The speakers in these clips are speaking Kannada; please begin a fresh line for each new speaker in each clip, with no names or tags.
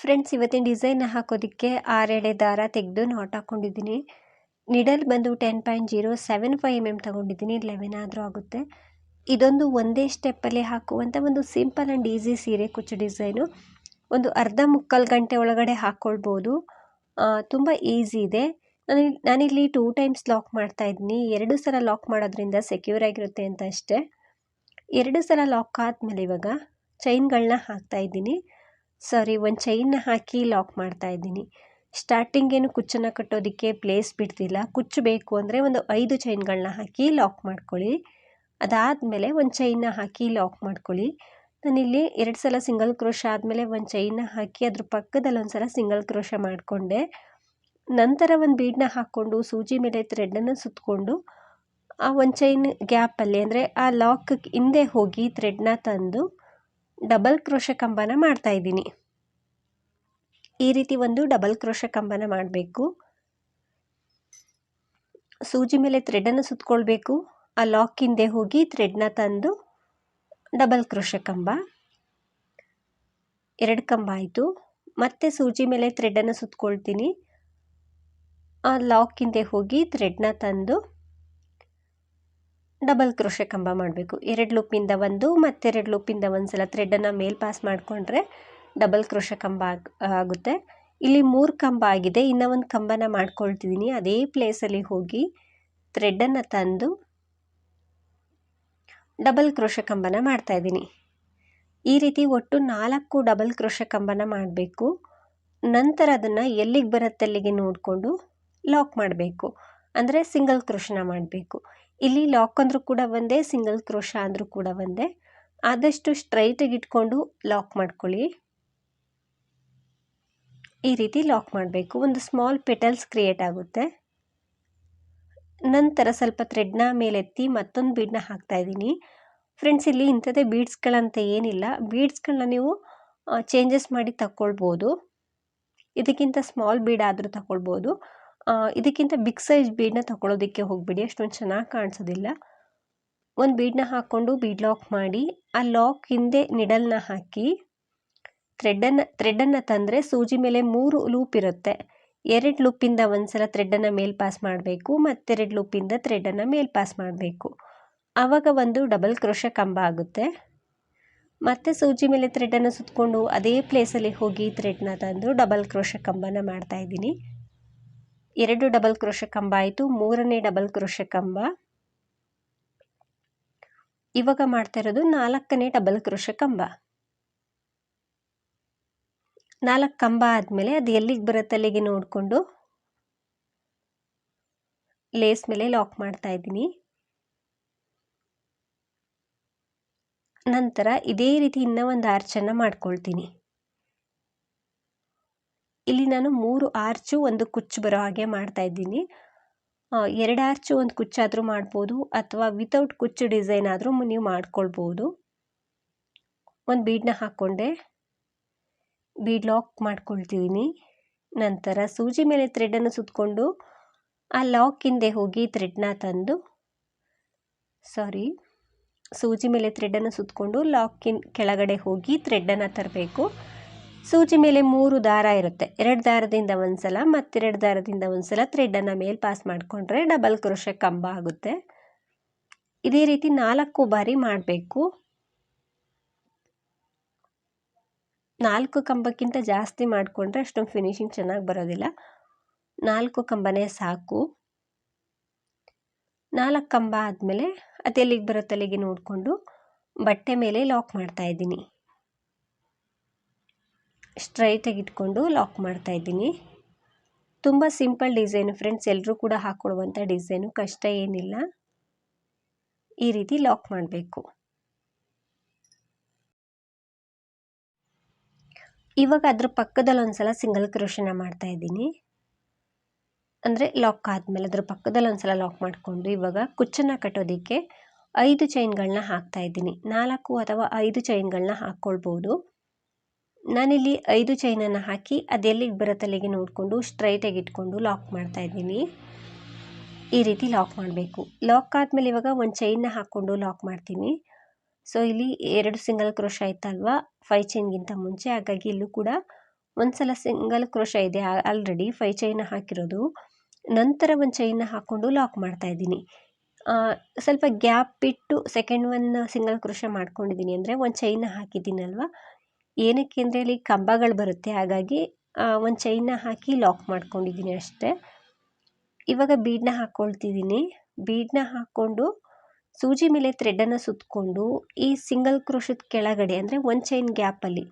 ಫ್ರೆಂಡ್ಸ್ ಇವತ್ತಿನ ಡಿಸೈನ್ ಹಾಕೋದಕ್ಕೆ ಆರೆಳೆ ದಾರ ತೆಗೆದು ನಾಟ್ ಹಾಕ್ಕೊಂಡಿದ್ದೀನಿ ನಿಡಲ್ ಬಂದು ten point zero seven five M M ತೊಗೊಂಡಿದ್ದೀನಿ ಲೆವೆನ್ ಆದರೂ ಆಗುತ್ತೆ. ಇದೊಂದು ಒಂದೇ ಸ್ಟೆಪ್ಪಲ್ಲಿ ಹಾಕುವಂಥ ಒಂದು ಸಿಂಪಲ್ ಆ್ಯಂಡ್ ಈಸಿ ಸೀರೆ ಕುಚ್ಚು ಡಿಸೈನು ಒಂದು ಅರ್ಧ ಮುಕ್ಕಾಲು ಗಂಟೆ ಒಳಗಡೆ ಹಾಕ್ಕೊಳ್ಬೋದು ತುಂಬ ಈಸಿ ಇದೆ. ನಾನು ನಾನಿಲ್ಲಿ ಟೂ ಟೈಮ್ಸ್ ಲಾಕ್ ಮಾಡ್ತಾ ಇದ್ದೀನಿ. ಎರಡು ಸಲ ಲಾಕ್ ಮಾಡೋದ್ರಿಂದ ಸೆಕ್ಯೂರ್ ಆಗಿರುತ್ತೆ ಅಂತ ಅಷ್ಟೇ. ಎರಡು ಸಲ ಲಾಕ್ ಆದಮೇಲೆ ಇವಾಗ ಚೈನ್ಗಳನ್ನ ಹಾಕ್ತಾ ಇದ್ದೀನಿ. ಸಾರಿ ಒಂದು ಚೈನ್ನ ಹಾಕಿ ಲಾಕ್ ಮಾಡ್ತಾ ಇದ್ದೀನಿ. ಸ್ಟಾರ್ಟಿಂಗ್ ಏನು ಕುಚ್ಚನ್ನು ಕಟ್ಟೋದಕ್ಕೆ ಪ್ಲೇಸ್ ಬಿಡ್ತಿಲ್ಲ. ಕುಚ್ಚು ಬೇಕು ಅಂದರೆ ಒಂದು ಐದು ಚೈನ್ಗಳನ್ನ ಹಾಕಿ ಲಾಕ್ ಮಾಡ್ಕೊಳ್ಳಿ. ಅದಾದಮೇಲೆ ಒಂದು ಚೈನ್ನ ಹಾಕಿ ಲಾಕ್ ಮಾಡ್ಕೊಳ್ಳಿ. ನಾನಿಲ್ಲಿ ಎರಡು ಸಲ ಸಿಂಗಲ್ ಕ್ರೋಶ ಆದಮೇಲೆ ಒಂದು ಚೈನ್ನ ಹಾಕಿ ಅದ್ರ ಪಕ್ಕದಲ್ಲಿ ಒಂದು ಸಲ ಸಿಂಗಲ್ ಕ್ರೋಶ ಮಾಡಿಕೊಂಡೆ. ನಂತರ ಒಂದು ಬೀಡನ್ನ ಹಾಕ್ಕೊಂಡು, ಸೂಜಿ ಮೇಲೆ ಥ್ರೆಡನ್ನು ಸುತ್ತಕೊಂಡು ಆ ಒಂದು ಚೈನ್ ಗ್ಯಾಪಲ್ಲಿ ಅಂದರೆ ಆ ಲಾಕ್ ಹಿಂದೆ ಹೋಗಿ ಥ್ರೆಡ್ನ ತಂದು ಡಬಲ್ ಕ್ರೋಶ ಕಂಬನ ಮಾಡ್ತಾ ಇದ್ದೀನಿ. ಈ ರೀತಿ ಒಂದು ಡಬಲ್ ಕ್ರೋಶ ಕಂಬನ ಮಾಡಬೇಕು. ಸೂಜಿ ಮೇಲೆ ಥ್ರೆಡನ್ನು ಸುತ್ತಕೊಳ್ಬೇಕು ಆ ಲಾಕ್ ಹಿಂದೆ ಹೋಗಿ ಥ್ರೆಡ್ನ ತಂದು ಡಬಲ್ ಕ್ರೋಶ ಕಂಬ. ಎರಡು ಕಂಬ ಆಯಿತು. ಮತ್ತೆ ಸೂಜಿ ಮೇಲೆ ಥ್ರೆಡನ್ನು ಸುತ್ತಕೊಳ್ತೀನಿ ಆ ಲಾಕ್ ಹಿಂದೆ ಹೋಗಿ ಥ್ರೆಡ್ನ ತಂದು ಡಬಲ್ ಕ್ರೋಶ ಕಂಬ ಮಾಡಬೇಕು. ಎರಡು ಲೂಪಿಂದ ಒಂದು ಮತ್ತೆರಡು ಲೂಪಿಂದ ಒಂದು ಸಲ ಥ್ರೆಡನ್ನು ಮೇಲ್ ಪಾಸ್ ಮಾಡಿಕೊಂಡ್ರೆ ಡಬಲ್ ಕ್ರೋಶೆ ಕಂಬ ಆಗುತ್ತೆ. ಇಲ್ಲಿ ಮೂರು ಕಂಬ ಆಗಿದೆ. ಇನ್ನೂ ಒಂದು ಕಂಬನ ಮಾಡ್ಕೊಳ್ತಿದ್ದೀನಿ ಅದೇ ಪ್ಲೇಸಲ್ಲಿ ಹೋಗಿ ಥ್ರೆಡನ್ನು ತಂದು ಡಬಲ್ ಕ್ರೋಶ ಕಂಬನ ಮಾಡ್ತಾಯಿದ್ದೀನಿ ಈ ರೀತಿ ಒಟ್ಟು ನಾಲ್ಕು ಡಬಲ್ ಕ್ರೋಶ ಕಂಬನ ಮಾಡಬೇಕು. ನಂತರ ಅದನ್ನು ಎಲ್ಲಿಗೆ ಬರುತ್ತೆ ಅಲ್ಲಿಗೆ ನೋಡಿಕೊಂಡು ಲಾಕ್ ಮಾಡಬೇಕು. ಅಂದರೆ ಸಿಂಗಲ್ ಕ್ರೋಶನ ಮಾಡಬೇಕು. ಇಲ್ಲಿ ಲಾಕ್ ಅಂದರೂ ಕೂಡ ಒಂದೇ ಸಿಂಗಲ್ ಕ್ರೋಶ ಅಂದರೂ ಕೂಡ ಒಂದೇ. ಆದಷ್ಟು ಸ್ಟ್ರೈಟಾಗಿ ಇಟ್ಕೊಂಡು ಲಾಕ್ ಮಾಡ್ಕೊಳ್ಳಿ. ಈ ರೀತಿ ಲಾಕ್ ಮಾಡಬೇಕು. ಒಂದು ಸ್ಮಾಲ್ ಪೆಟಲ್ಸ್ ಕ್ರಿಯೇಟ್ ಆಗುತ್ತೆ. ನಂತರ ಸ್ವಲ್ಪ ಥ್ರೆಡ್ನ ಮೇಲೆತ್ತಿ ಮತ್ತೊಂದು ಬೀಡ್ನ ಹಾಕ್ತಾ ಇದ್ದೀನಿ. ಫ್ರೆಂಡ್ಸ್ ಇಲ್ಲಿ ಇಂಥದ್ದೇ ಬೀಡ್ಸ್ಗಳಂತ ಏನಿಲ್ಲ. ಬೀಡ್ಸ್ಗಳನ್ನ ನೀವು ಚೇಂಜಸ್ ಮಾಡಿ ತಗೊಳ್ಬೋದು ಇದಕ್ಕಿಂತ ಸ್ಮಾಲ್ ಬೀಡ್ ಆದರೂ ತಗೊಳ್ಬೋದು ಇದಕ್ಕಿಂತ ಬಿಗ್ ಸೈಜ್ ಬೀಡನ್ನ ತಗೊಳ್ಳೋದಕ್ಕೆ ಹೋಗಬೇಡಿ. ಅಷ್ಟೊಂದು ಚೆನ್ನಾಗಿ ಕಾಣಿಸೋದಿಲ್ಲ. ಒಂದು ಬೀಡನ್ನ ಹಾಕ್ಕೊಂಡು ಬೀಡ್ ಲಾಕ್ ಮಾಡಿ, ಆ ಲಾಕ್ ಹಿಂದೆ ನಿಡಲ್ನ ಹಾಕಿ ಥ್ರೆಡ್ಡನ್ನು ಥ್ರೆಡ್ಡನ್ನು ತಂದರೆ ಸೂಜಿ ಮೇಲೆ ಮೂರು ಲೂಪ್ ಇರುತ್ತೆ. ಎರಡು ಲೂಪಿಂದ ಒಂದು ಸಲ ಥ್ರೆಡ್ಡನ್ನು ಮೇಲ್ ಪಾಸ್ ಮಾಡಬೇಕು ಮತ್ತೆರಡು ಲೂಪಿಂದ ಥ್ರೆಡ್ಡನ್ನು ಮೇಲ್ ಪಾಸ್ ಮಾಡಬೇಕು. ಆವಾಗ ಒಂದು ಡಬಲ್ ಕ್ರೋಶ ಕಂಬ ಆಗುತ್ತೆ. ಮತ್ತೆ ಸೂಜಿ ಮೇಲೆ ಥ್ರೆಡ್ಡನ್ನು ಸುತ್ತಕೊಂಡು ಅದೇ ಪ್ಲೇಸಲ್ಲಿ ಹೋಗಿ ಥ್ರೆಡ್ನ ತಂದು ಡಬಲ್ ಕ್ರೋಶ ಕಂಬನ ಮಾಡ್ತಾ ಇದ್ದೀನಿ. ಎರಡು ಡಬಲ್ ಕ್ರೋಶ ಕಂಬ ಆಯಿತು, ಮೂರನೇ ಡಬಲ್ ಕ್ರೋಶ ಕಂಬ. ಇವಾಗ ಮಾಡ್ತಾ ಇರೋದು ನಾಲ್ಕನೇ ಡಬಲ್ ಕ್ರೋಶ ಕಂಬ. ನಾಲ್ಕು ಕಂಬ ಆದಮೇಲೆ ಅದು ಎಲ್ಲಿಗೆ ಬರುತ್ತೆ ಅಲ್ಲಿಗೆ ನೋಡಿಕೊಂಡು ಲೇಸ್ ಮೇಲೆ ಲಾಕ್ ಮಾಡ್ತಾ ಇದ್ದೀನಿ. ನಂತರ ಇದೇ ರೀತಿ ಇನ್ನೂ ಒಂದು ಆರ್ಚನ್ನು ಮಾಡ್ಕೊಳ್ತೀನಿ. ಇಲ್ಲಿ ನಾನು ಮೂರು ಆರ್ಚು ಒಂದು ಕುಚ್ಚು ಬರೋ ಹಾಗೆ ಮಾಡ್ತಾ ಇದ್ದೀನಿ. ಎರಡು ಆರ್ಚು ಒಂದು ಕುಚ್ಚಾದರೂ ಮಾಡ್ಬೋದು ಅಥವಾ ವಿತೌಟ್ ಕುಚ್ಚು ಡಿಸೈನ್ ಆದರೂ ನೀವು ಮಾಡ್ಕೊಳ್ಬೋದು. ಒಂದು ಬೀಡನ್ನ ಹಾಕ್ಕೊಂಡೆ ಬೀಡ್ ಲಾಕ್ ಮಾಡ್ಕೊಳ್ತೀನಿ. ನಂತರ ಸೂಜಿ ಮೇಲೆ ಥ್ರೆಡನ್ನು ಸುತ್ತಕೊಂಡು ಆ ಲಾಕ್ ಹಿಂದೆ ಹೋಗಿ ಥ್ರೆಡ್ನ ತಂದು ಸಾರಿ ಸೂಜಿ ಮೇಲೆ ಥ್ರೆಡನ್ನು ಸುತ್ತಕೊಂಡು ಲಾಕಿನ್ ಕೆಳಗಡೆ ಹೋಗಿ ಥ್ರೆಡ್ಡನ್ನು ತರಬೇಕು. ಸೂಜಿ ಮೇಲೆ ಮೂರು ದಾರ ಇರುತ್ತೆ. ಎರಡು ದಾರದಿಂದ ಒಂದು ಸಲ ಮತ್ತೆರಡು ದಾರದಿಂದ ಒಂದು ಸಲ ಥ್ರೆಡ್ಡನ್ನು ಮೇಲೆ ಪಾಸ್ ಮಾಡಿಕೊಂಡ್ರೆ ಡಬಲ್ ಕ್ರೋಶೆ ಕಂಬ ಆಗುತ್ತೆ. ಇದೇ ರೀತಿ ನಾಲ್ಕು ಬಾರಿ ಮಾಡಬೇಕು. ನಾಲ್ಕು ಕಂಬಕ್ಕಿಂತ ಜಾಸ್ತಿ ಮಾಡಿಕೊಂಡ್ರೆ ಅಷ್ಟೊಂದು ಫಿನಿಶಿಂಗ್ ಚೆನ್ನಾಗಿ ಬರೋದಿಲ್ಲ. ನಾಲ್ಕು ಕಂಬನೇ ಸಾಕು. ನಾಲ್ಕು ಕಂಬ ಆದಮೇಲೆ ಅದು ಎಲ್ಲಿಗೆ ಬರುತ್ತೆ ಅಲ್ಲಿಗೆ ನೋಡಿಕೊಂಡು ಬಟ್ಟೆ ಮೇಲೆ ಲಾಕ್ ಮಾಡ್ತಾ ಇದ್ದೀನಿ. ಸ್ಟ್ರೈಟಾಗಿ ಇಟ್ಕೊಂಡು ಲಾಕ್ ಮಾಡ್ತಾ ಇದ್ದೀನಿ. ತುಂಬ ಸಿಂಪಲ್ ಡಿಸೈನು ಫ್ರೆಂಡ್ಸ್, ಎಲ್ಲರೂ ಕೂಡ ಹಾಕ್ಕೊಳ್ಳುವಂಥ ಡಿಸೈನು, ಕಷ್ಟ ಏನಿಲ್ಲ. ಈ ರೀತಿ ಲಾಕ್ ಮಾಡಬೇಕು. ಇವಾಗ ಅದ್ರ ಪಕ್ಕದಲ್ಲಿ ಒಂದು ಸಲ ಸಿಂಗಲ್ ಕ್ರೋಷನ ಮಾಡ್ತಾ ಇದ್ದೀನಿ. ಅಂದರೆ ಲಾಕ್ ಆದಮೇಲೆ ಅದ್ರ ಪಕ್ಕದಲ್ಲಿ ಒಂದು ಸಲ ಲಾಕ್ ಮಾಡಿಕೊಂಡು ಇವಾಗ ಕುಚ್ಚನ್ನು ಕಟ್ಟೋದಕ್ಕೆ ಐದು ಚೈನ್ಗಳನ್ನ ಹಾಕ್ತಾ ಇದ್ದೀನಿ. ನಾಲ್ಕು ಅಥವಾ ಐದು ಚೈನ್ಗಳನ್ನ ಹಾಕ್ಕೊಳ್ಬೋದು ನಾನಿಲ್ಲಿ ಐದು ಚೈನನ್ನು ಹಾಕಿ ಅದೆಲ್ಲಿಗೆ ತಲೆಗೆ ನೋಡಿಕೊಂಡು ಸ್ಟ್ರೈಟಾಗಿ ಇಟ್ಕೊಂಡು ಲಾಕ್ ಮಾಡ್ತಾ ಇದ್ದೀನಿ. ಈ ರೀತಿ ಲಾಕ್ ಮಾಡಬೇಕು. ಲಾಕ್ ಆದಮೇಲೆ ಇವಾಗ ಒಂದು ಚೈನ್ನ ಹಾಕ್ಕೊಂಡು ಲಾಕ್ ಮಾಡ್ತೀನಿ. ಸೊ ಇಲ್ಲಿ ಎರಡು ಸಿಂಗಲ್ ಕ್ರೋಶ ಆಯ್ತಲ್ವಾ? ಫೈ ಚೈನ್ಗಿಂತ ಮುಂಚೆ. ಹಾಗಾಗಿ ಇಲ್ಲೂ ಕೂಡ ಒಂದು ಸಲ ಸಿಂಗಲ್ ಕ್ರೋಶ ಇದೆ ಆಲ್ರೆಡಿ ಫೈ ಚೈನ ಹಾಕಿರೋದು. ನಂತರ ಒಂದು ಚೈನ್ನ ಹಾಕ್ಕೊಂಡು ಲಾಕ್ ಮಾಡ್ತಾ ಇದ್ದೀನಿ. ಸ್ವಲ್ಪ ಗ್ಯಾಪ್ ಬಿಟ್ಟು ಸೆಕೆಂಡ್ ಒನ್ ಸಿಂಗಲ್ ಕ್ರೋಶ ಮಾಡ್ಕೊಂಡಿದ್ದೀನಿ. ಅಂದರೆ ಒಂದು ಚೈನ್ನ ಹಾಕಿದ್ದೀನಲ್ವ? ಏನಕ್ಕೆ ಅಂದರೆ ಅಲ್ಲಿ ಕಂಬಗಳು ಬರುತ್ತೆ. ಹಾಗಾಗಿ ಒಂದು ಚೈನ್ನ ಹಾಕಿ ಲಾಕ್ ಮಾಡ್ಕೊಂಡಿದ್ದೀನಿ ಅಷ್ಟೇ. ಇವಾಗ ಬೀಡನ್ನ ಹಾಕ್ಕೊಳ್ತಿದ್ದೀನಿ ಬೀಡನ್ನ ಹಾಕ್ಕೊಂಡು ಸೂಜಿ ಮೇಲೆ ಥ್ರೆಡನ್ನು ಸುತ್ತಕೊಂಡು ಈ ಸಿಂಗಲ್ ಕ್ರೋಶದ ಕೆಳಗಡೆ, ಅಂದರೆ ಒಂದು ಚೈನ್ ಗ್ಯಾಪಲ್ಲಿ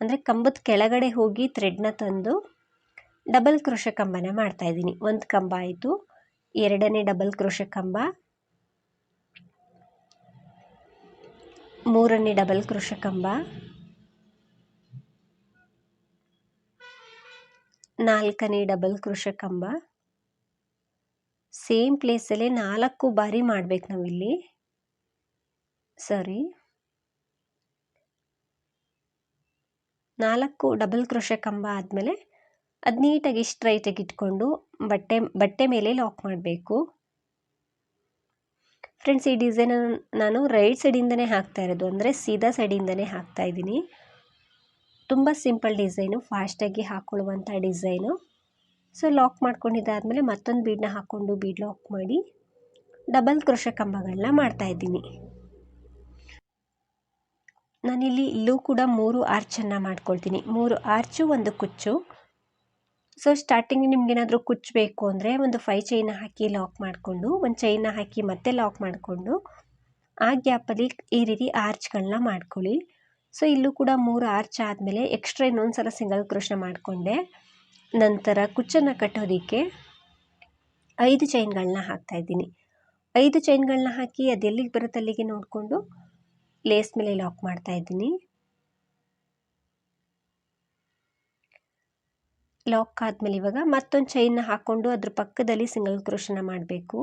ಅಂದರೆ ಕಂಬದ ಕೆಳಗಡೆ ಹೋಗಿ ಥ್ರೆಡ್ನ ತಂದು ಡಬಲ್ ಕ್ರೋಶ ಕಂಬನ ಮಾಡ್ತಾಯಿದ್ದೀನಿ ಒಂದು ಕಂಬ ಆಯಿತು, ಎರಡನೇ ಡಬಲ್ ಕ್ರೋಶ ಕಂಬ, ಮೂರನೇ ಡಬಲ್ ಕ್ರೋಶ ಕಂಬ ನಾಲ್ಕನೇ ಡಬಲ್ ಕೃಷಕಂಬ. ಕಂಬ ಸೇಮ್ ಪ್ಲೇಸಲ್ಲೇ ನಾಲ್ಕು ಬಾರಿ ಮಾಡಬೇಕು ನಾವಿಲ್ಲಿ. ಸಾರಿ. ನಾಲ್ಕು ಡಬಲ್ ಕ್ರೋಶ ಕಂಬ ಆದಮೇಲೆ ಅದು ನೀಟಾಗಿ ಸ್ಟ್ರೈಟಾಗಿ ಇಟ್ಕೊಂಡು ಬಟ್ಟೆ ಬಟ್ಟೆ ಮೇಲೆ ಲಾಕ್ ಮಾಡಬೇಕು. ಫ್ರೆಂಡ್ಸ್, ಈ ಡಿಸೈನ್ ನಾನು ರೈಟ್ ಸೈಡಿಂದನೇ ಹಾಕ್ತಾ ಇರೋದು. ಅಂದರೆ ಸೀದಾ ಸೈಡಿಂದನೇ ಹಾಕ್ತಾ ಇದ್ದೀನಿ. ತುಂಬ ಸಿಂಪಲ್ ಡಿಸೈನು, ಫಾಸ್ಟಾಗಿ ಹಾಕ್ಕೊಳ್ಳುವಂಥ ಡಿಸೈನು. ಸೊ, ಲಾಕ್ ಮಾಡ್ಕೊಂಡಿದ್ದಾದಮೇಲೆ ಮತ್ತೊಂದು ಬೀಡನ್ನ ಹಾಕ್ಕೊಂಡು ಬೀಡ್ ಲಾಕ್ ಮಾಡಿ ಡಬಲ್ ಕ್ರೋಶ ಕಂಬಗಳನ್ನ ಮಾಡ್ತಾಯಿದ್ದೀನಿ ನಾನಿಲ್ಲಿ ಇಲ್ಲೂ ಕೂಡ ಮೂರು ಆರ್ಚನ್ನು ಮಾಡ್ಕೊಳ್ತೀನಿ. ಮೂರು ಆರ್ಚು, ಒಂದು ಕುಚ್ಚು. ಸೊ, ಸ್ಟಾರ್ಟಿಂಗ್ ನಿಮ್ಗೇನಾದರೂ ಕುಚ್ಚಬೇಕು ಅಂದರೆ ಒಂದು ಫೈ ಚೈನ ಹಾಕಿ ಲಾಕ್ ಮಾಡಿಕೊಂಡು, ಒಂದು ಚೈನ ಹಾಕಿ ಮತ್ತೆ ಲಾಕ್ ಮಾಡಿಕೊಂಡು, ಆ ಗ್ಯಾಪಲ್ಲಿ ಈ ರೀತಿ ಆರ್ಚ್ಗಳನ್ನ ಮಾಡ್ಕೊಳ್ಳಿ. ಸೊ, ಇಲ್ಲೂ ಕೂಡ ಮೂರು ಆರ್ಚ್ ಆದಮೇಲೆ ಎಕ್ಸ್ಟ್ರಾ ಇನ್ನೊಂದು ಸಲ ಸಿಂಗಲ್ ಕ್ರೋಶ ಮಾಡಿಕೊಂಡೆ. ನಂತರ ಕುಚ್ಚನ್ನು ಕಟ್ಟೋದಕ್ಕೆ ಐದು ಚೈನ್ಗಳನ್ನ ಹಾಕ್ತಾಯಿದ್ದೀನಿ ಐದು ಚೈನ್ಗಳನ್ನ ಹಾಕಿ ಅದು ಎಲ್ಲಿಗೆ ಬರುತ್ತೆ ಅಲ್ಲಿಗೆ ನೋಡಿಕೊಂಡು ಲೇಸ್ ಮೇಲೆ ಲಾಕ್ ಮಾಡ್ತಾ ಇದ್ದೀನಿ. ಲಾಕ್ ಆದಮೇಲೆ ಇವಾಗ ಮತ್ತೊಂದು ಚೈನ್ನ ಹಾಕ್ಕೊಂಡು ಅದ್ರ ಪಕ್ಕದಲ್ಲಿ ಸಿಂಗಲ್ ಕ್ರೋಶನ ಮಾಡಬೇಕು.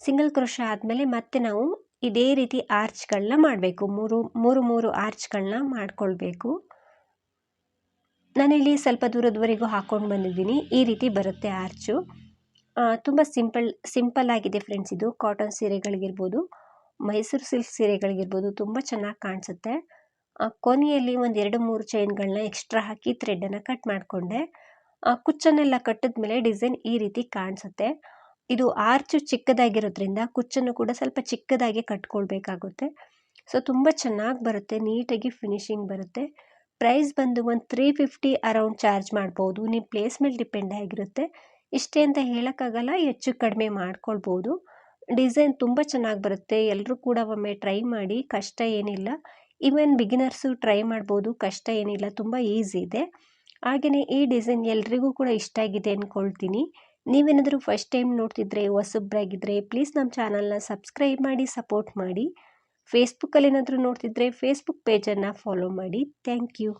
ಸಿಂಗಲ್ ಕ್ರೋಶ ಆದಮೇಲೆ ಮತ್ತೆ ನಾವು ಇದೇ ರೀತಿ ಆರ್ಚ್ಗಳನ್ನ ಮಾಡಬೇಕು. ಮೂರು ಮೂರು ಮೂರು ಆರ್ಚ್ಗಳನ್ನ ಮಾಡಿಕೊಳ್ಬೇಕು. ನಾನಿಲ್ಲಿ ಸ್ವಲ್ಪ ದೂರದವರೆಗೂ ಹಾಕ್ಕೊಂಡು ಬಂದಿದ್ದೀನಿ. ಈ ರೀತಿ ಬರುತ್ತೆ ಆರ್ಚು ತುಂಬ ಸಿಂಪಲ್ ಸಿಂಪಲ್ ಆಗಿದೆ ಫ್ರೆಂಡ್ಸ್ ಇದು. ಕಾಟನ್ ಸೀರೆಗಳಿಗಿರ್ಬೋದು, ಮೈಸೂರು ಸಿಲ್ಕ್ ಸೀರೆಗಳಿಗಿರ್ಬೋದು ತುಂಬ ಚೆನ್ನಾಗಿ ಕಾಣಿಸುತ್ತೆ. ಕೊನೆಯಲ್ಲಿ ಒಂದು ಎರಡು, ಮೂರು ಚೈನ್ಗಳನ್ನ ಎಕ್ಸ್ಟ್ರಾ ಹಾಕಿ ಥ್ರೆಡನ್ನು ಕಟ್ ಮಾಡಿಕೊಂಡೆ. ಕುಚ್ಚನ್ನೆಲ್ಲ ಕಟ್ಟಿದ್ಮೇಲೆ ಡಿಸೈನ್ ಈ ರೀತಿ ಕಾಣಿಸುತ್ತೆ. ಇದು ಆರ್ಚು ಚಿಕ್ಕದಾಗಿರೋದ್ರಿಂದ ಕುಚ್ಚನ್ನು ಕೂಡ ಸ್ವಲ್ಪ ಚಿಕ್ಕದಾಗಿ ಕಟ್ಕೊಳ್ಬೇಕಾಗುತ್ತೆ. ಸೊ, ತುಂಬ ಚೆನ್ನಾಗಿ ಬರುತ್ತೆ, ನೀಟಾಗಿ ಫಿನಿಶಿಂಗ್ ಬರುತ್ತೆ. ಪ್ರೈಸ್ ಬಂದು ಒಂದು ತ್ರೀ ಫಿಫ್ಟಿ ಅರೌಂಡ್ ಚಾರ್ಜ್ ಮಾಡ್ಬೋದು. ನಿಮ್ಮ ಪ್ಲೇಸ್ ಮೇಲೆ ಡಿಪೆಂಡ್ ಆಗಿರುತ್ತೆ. ಇಷ್ಟೇ ಅಂತ ಹೇಳೋಕ್ಕಾಗಲ್ಲ, ಹೆಚ್ಚು ಕಡಿಮೆ ಮಾಡ್ಕೊಳ್ಬೋದು. ಡಿಸೈನ್ ತುಂಬ ಚೆನ್ನಾಗಿ ಬರುತ್ತೆ. ಎಲ್ಲರೂ ಕೂಡ ಒಮ್ಮೆ ಟ್ರೈ ಮಾಡಿ, ಕಷ್ಟ ಏನಿಲ್ಲ. ಈವನ್ ಬಿಗಿನರ್ಸು ಟ್ರೈ ಮಾಡ್ಬೋದು, ಕಷ್ಟ ಏನಿಲ್ಲ, ತುಂಬ ಈಸಿ ಇದೆ. ಹಾಗೆಯೇ ಈ ಡಿಸೈನ್ ಎಲ್ರಿಗೂ ಕೂಡ ಇಷ್ಟ ಆಗಿದೆ ಅಂದ್ಕೊಳ್ತೀನಿ ನೀವೇನಾದರೂ ಫಸ್ಟ್ ಟೈಮ್ ನೋಡ್ತಿದ್ರೆ ಹೊಸಬ್ರಾಗಿದ್ದರೆ ಪ್ಲೀಸ್ ನಮ್ಮ ಚಾನಲ್ನ ಸಬ್ಸ್ಕ್ರೈಬ್ ಮಾಡಿ ಸಪೋರ್ಟ್ ಮಾಡಿ. ಫೇಸ್ಬುಕ್ಕಲ್ಲಿ ಏನಾದರೂ ನೋಡ್ತಿದ್ರೆ ಫೇಸ್ಬುಕ್ ಪೇಜನ್ನು ಫಾಲೋ ಮಾಡಿ. Thank you